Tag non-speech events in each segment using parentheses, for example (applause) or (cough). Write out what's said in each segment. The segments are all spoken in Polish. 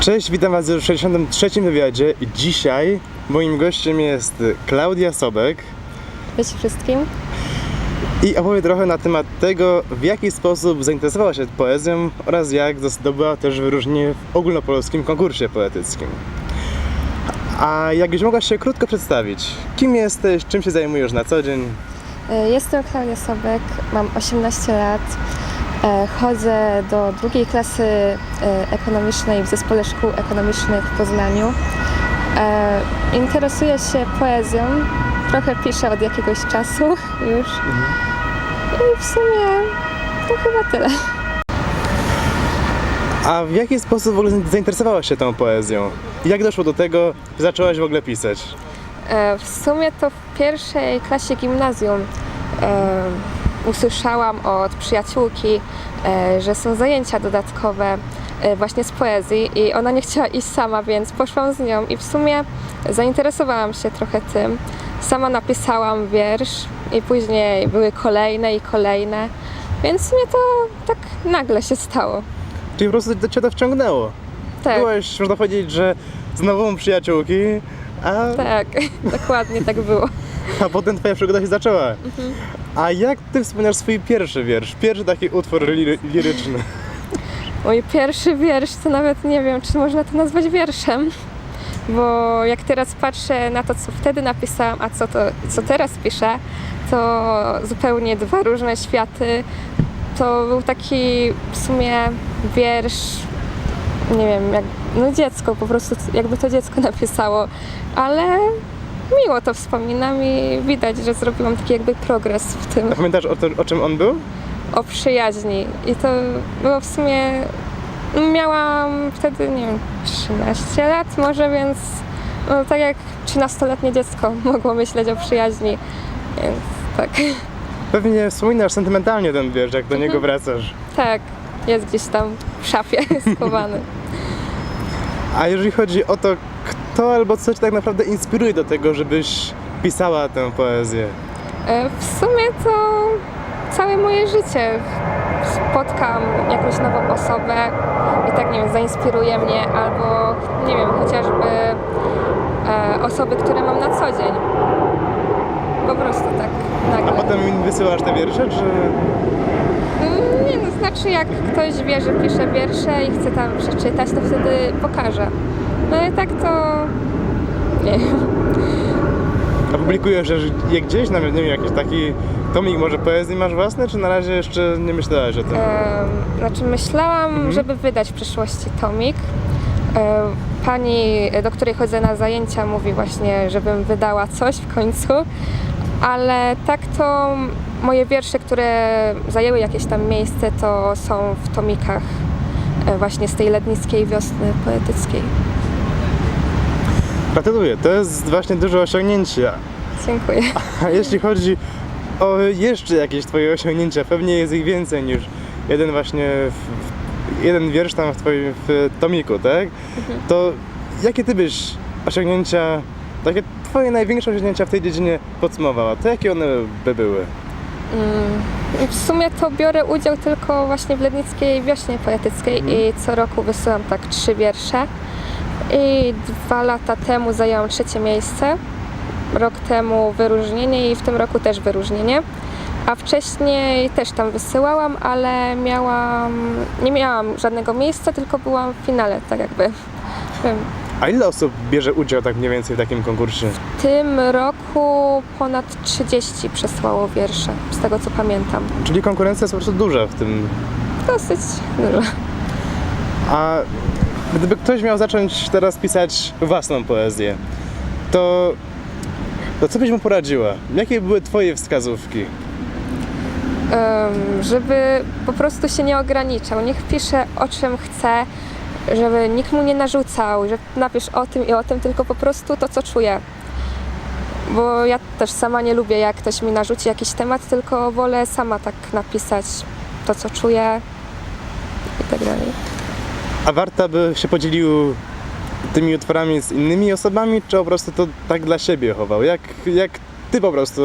Cześć, witam Was w 63. wywiadzie i dzisiaj moim gościem jest Klaudia Sobek Cześć wszystkim. i opowie trochę na temat tego, w jaki sposób zainteresowała się poezją oraz jak zdobyła też wyróżnienie w ogólnopolskim konkursie poetyckim. A jakbyś mogła się krótko przedstawić, kim jesteś, czym się zajmujesz na co dzień? E, Jestem Klaudia Sobek, mam 18 lat. E, Chodzę do drugiej klasy e, ekonomicznej w Zespole Szkół Ekonomicznych w Poznaniu. E, Interesuję się poezją, trochę piszę od jakiegoś czasu już. I w sumie to chyba tyle. A w jaki sposób w ogóle zainteresowałaś się tą poezją? Jak doszło do tego, że zaczęłaś w ogóle pisać? W sumie to w pierwszej klasie gimnazjum usłyszałam od przyjaciółki, e, że są zajęcia dodatkowe e, właśnie z poezji i ona nie chciała iść sama, więc poszłam z nią i w sumie zainteresowałam się trochę tym. Sama napisałam wiersz i później były kolejne i kolejne, więc sumie to tak nagle się stało. Czyli po prostu do Cię to wciągnęło? Tak, Byłeś, można powiedzieć, że z nową przyjaciółki, a, tak, (laughs) dokładnie tak było. a potem twoja przygoda się zaczęła. Mhm. A jak ty wspomniasz swój pierwszy wiersz, pierwszy taki utwór liry, liryczny? Mój pierwszy wiersz to nawet nie wiem, czy można to nazwać wierszem, bo jak teraz patrzę na to, co wtedy napisałam, a co, to, co teraz piszę, to zupełnie dwa różne światy. To był taki w sumie wiersz, nie wiem, jak, no dziecko, po prostu jakby to dziecko napisało, ale miło to wspominam i widać, że zrobiłam taki jakby progres w tym A pamiętasz o, to, o czym on był? o przyjaźni. I to było w sumie. Miałam wtedy, nie wiem, 13 lat może, więc no, tak jak 13-letnie dziecko (laughs) mogło myśleć o przyjaźni. Więc tak, Pewnie wspominasz sentymentalnie ten wiersz, jak do Mhm. niego wracasz. tak, jest gdzieś tam w szafie (laughs) schowany. A jeżeli chodzi o to, kto albo co cię tak naprawdę inspiruje do tego, żebyś pisała tę poezję? E, W sumie to całe moje życie. Spotkam jakąś nową osobę i tak, nie wiem, zainspiruje mnie, albo, nie wiem, chociażby e, osoby, które mam na co dzień. Po prostu tak A nagle. potem mi wysyłasz te wiersze, czy... Mm, Nie, no znaczy jak ktoś wie, że pisze wiersze i chce tam przeczytać, to wtedy pokaże. No ale tak to... Nie wiem. A publikujesz je gdzieś? Nawet nie wiem, jakiś taki tomik może poezji masz własny, czy na razie jeszcze nie myślałaś o tym? Em, Znaczy myślałam, żeby wydać w przyszłości tomik. Pani, do której chodzę na zajęcia, mówi właśnie, żebym wydała coś w końcu, ale tak to moje wiersze, które zajęły jakieś tam miejsce, to są w tomikach e, właśnie z tej letnickiej wiosny poetyckiej. Gratuluję, to jest właśnie duże osiągnięcie. Dziękuję. A jeśli chodzi o jeszcze jakieś twoje osiągnięcia, pewnie jest ich więcej niż jeden właśnie, w, jeden wiersz tam w twoim w tomiku, tak? To jakie ty byś osiągnięcia, takie twoje największe osiągnięcia w tej dziedzinie podsumowała? To jakie one by były? W sumie to biorę udział tylko właśnie w Lednickiej Wiośnie Poetyckiej i co roku wysyłam tak trzy wiersze. I dwa lata temu zajęłam trzecie miejsce, rok temu wyróżnienie i w tym roku też wyróżnienie. A wcześniej też tam wysyłałam, ale miałam, nie miałam żadnego miejsca, tylko byłam w finale, tak jakby. A ile osób bierze udział tak mniej więcej w takim konkursie? W tym roku ponad 30 przesłało wiersze, z tego co pamiętam. Czyli konkurencja jest po prostu duża w tym. Dosyć dużo. A gdyby ktoś miał zacząć teraz pisać własną poezję, to, to co byś mu poradziła? Jakie były twoje wskazówki? Em, żeby po prostu się nie ograniczał. Niech pisze o czym chce, żeby nikt mu nie narzucał, że napisz o tym i o tym, tylko po prostu to, co czuje. Bo ja też sama nie lubię, jak ktoś mi narzuci jakiś temat, tylko wolę sama tak napisać to, co czuję i tak dalej. A warto by się podzielił tymi utworami z innymi osobami, czy po prostu to tak dla siebie chował? Jak, jak ty po prostu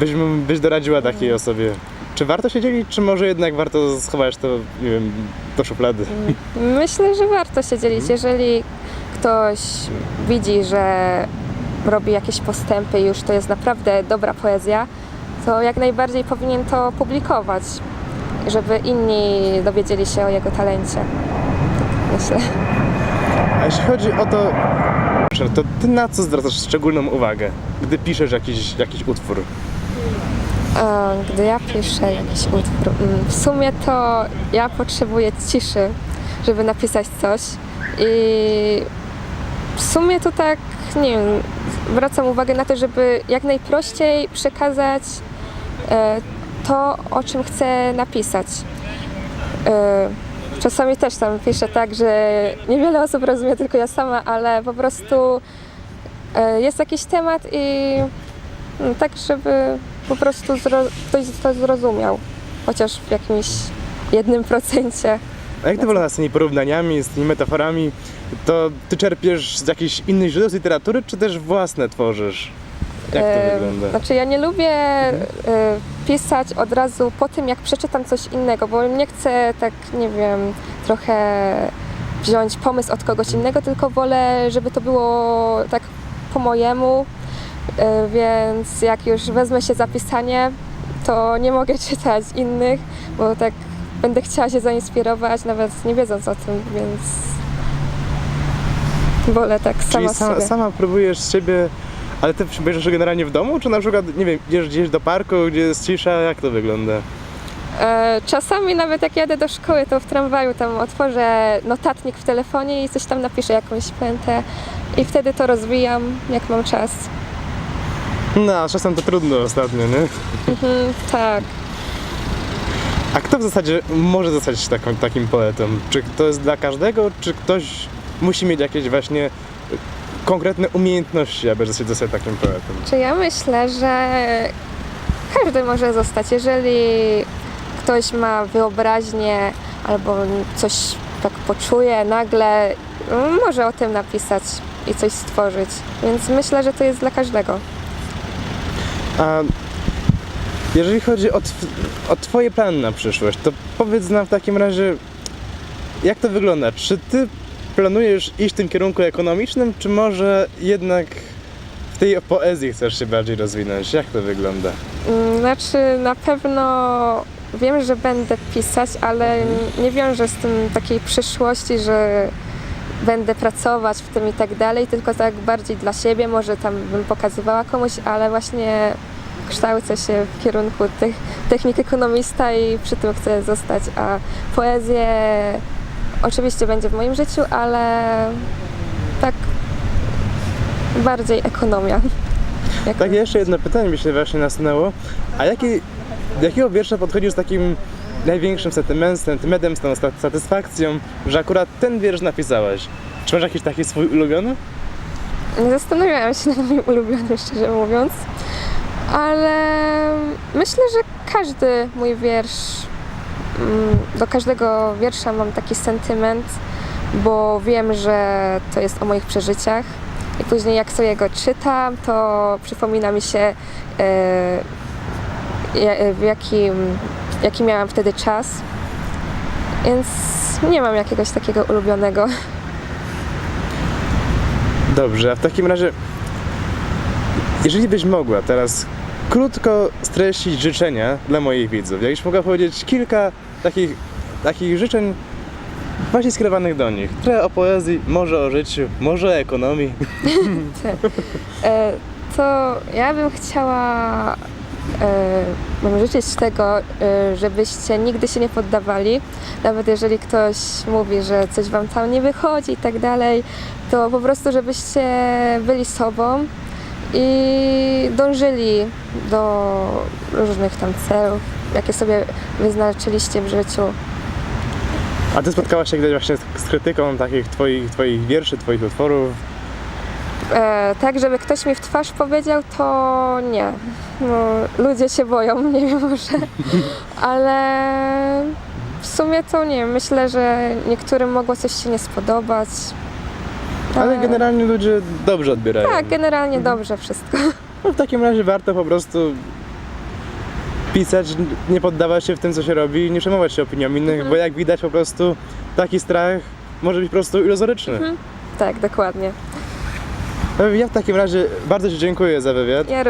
byś, byś doradziła takiej osobie? czy warto się dzielić, czy może jednak warto schować to, nie wiem, do szuflady? Myślę, że warto się dzielić. Jeżeli ktoś widzi, że robi jakieś postępy i już to jest naprawdę dobra poezja, to jak najbardziej powinien to publikować, żeby inni dowiedzieli się o jego talencie. Myślę. A jeśli chodzi o to, to ty na co zwracasz szczególną uwagę, gdy piszesz jakiś, jakiś utwór? A, Gdy ja piszę jakiś utwór, mm, w sumie to ja potrzebuję ciszy, żeby napisać coś i w sumie to tak, nie wiem, zwracam uwagę na to, żeby jak najprościej przekazać e, to, o czym chcę napisać. E, Czasami też tam piszę tak, że niewiele osób rozumie, tylko ja sama, ale po prostu e, jest jakiś temat i mm, tak, żeby po prostu ktoś to zrozumiał, chociaż w jakimś jednym procencie. A jak to wygląda z tymi porównaniami, z tymi metaforami? To ty czerpiesz z jakichś innych źródeł z literatury, czy też własne tworzysz? Jak to wygląda? Znaczy ja nie lubię e, pisać od razu po tym, jak przeczytam coś innego, bo nie chcę tak, nie wiem, trochę wziąć pomysł od kogoś innego, tylko wolę, żeby to było tak po mojemu, e, więc jak już wezmę się za pisanie, to nie mogę (laughs) czytać innych, bo tak będę chciała się zainspirować, nawet nie wiedząc o tym, więc wolę tak sama Czyli sama, sama próbujesz siebie, ale ty bierzesz generalnie w domu, czy na przykład, nie wiem, idziesz gdzieś do parku, gdzie jest cisza, jak to wygląda? E, Czasami nawet jak jadę do szkoły, to w tramwaju tam otworzę notatnik w telefonie i coś tam napiszę, jakąś pętę i wtedy to rozwijam, jak mam czas. No, a czasem to trudno ostatnio, nie? Mhm, tak. A kto w zasadzie może zostać taką, takim poetą? Czy to jest dla każdego, czy ktoś musi mieć jakieś właśnie konkretne umiejętności, aby zostać, zostać takim poetą? Czy ja myślę, że każdy może zostać, jeżeli ktoś ma wyobraźnię albo coś tak poczuje nagle, może o tym napisać i coś stworzyć. Więc myślę, że to jest dla każdego. A jeżeli chodzi o, tw- o Twoje plany na przyszłość, to powiedz nam w takim razie, jak to wygląda? Czy Ty planujesz iść w tym kierunku ekonomicznym, czy może jednak w tej poezji chcesz się bardziej rozwinąć? Jak to wygląda? Mm, Znaczy na pewno wiem, że będę pisać, ale nie wiążę z tym takiej przyszłości, że będę pracować w tym i tak dalej, tylko tak bardziej dla siebie, może tam bym pokazywała komuś, ale właśnie kształcę się w kierunku tych technik ekonomista i przy tym chcę zostać, a poezję oczywiście będzie w moim życiu, ale tak bardziej ekonomia. (laughs) Jak Tak, jeszcze jedno pytanie mi się właśnie nasunęło. A jaki, do jakiego wiersza podchodzisz z takim największym sentymentem, sentymentem, z tą satysfakcją, że akurat ten wiersz napisałaś? Czy masz jakiś taki swój ulubiony? Nie zastanawiałam się nad moim ulubionym, szczerze mówiąc, ale myślę, że każdy mój wiersz, do każdego wiersza mam taki sentyment, bo wiem, że to jest o moich przeżyciach i później jak sobie go czytam, to przypomina mi się e, w jakim, jaki miałam wtedy czas, więc nie mam jakiegoś takiego ulubionego. Dobrze, a w takim razie, jeżeli byś mogła teraz krótko streścić życzenia dla moich widzów, jakbyś mogła powiedzieć kilka takich, takich życzeń właśnie skierowanych do nich. Trochę o poezji, może o życiu, może o ekonomii. (laughs) E, to ja bym chciała e, życzyć tego, e, żebyście nigdy się nie poddawali. Nawet jeżeli ktoś mówi, że coś wam tam nie wychodzi i tak dalej, to po prostu żebyście byli sobą i dążyli do różnych tam celów, jakie sobie wyznaczyliście w życiu. A ty spotkałaś się kiedyś właśnie z, z krytyką takich twoich, twoich wierszy, twoich utworów? E, tak, żeby ktoś mi w twarz powiedział, to nie. No, ludzie się boją, (laughs) nie wiem może. Ale w sumie to nie. Myślę, że niektórym mogło coś się nie spodobać. Ale generalnie ludzie dobrze odbierają. Tak, generalnie dobrze wszystko. No w takim razie warto po prostu pisać, nie poddawać się w tym, co się robi, nie przejmować się opinią innych, bo jak widać po prostu taki strach może być po prostu iluzoryczny. Tak, dokładnie. Ja w takim razie bardzo Ci dziękuję za wywiad. Ja.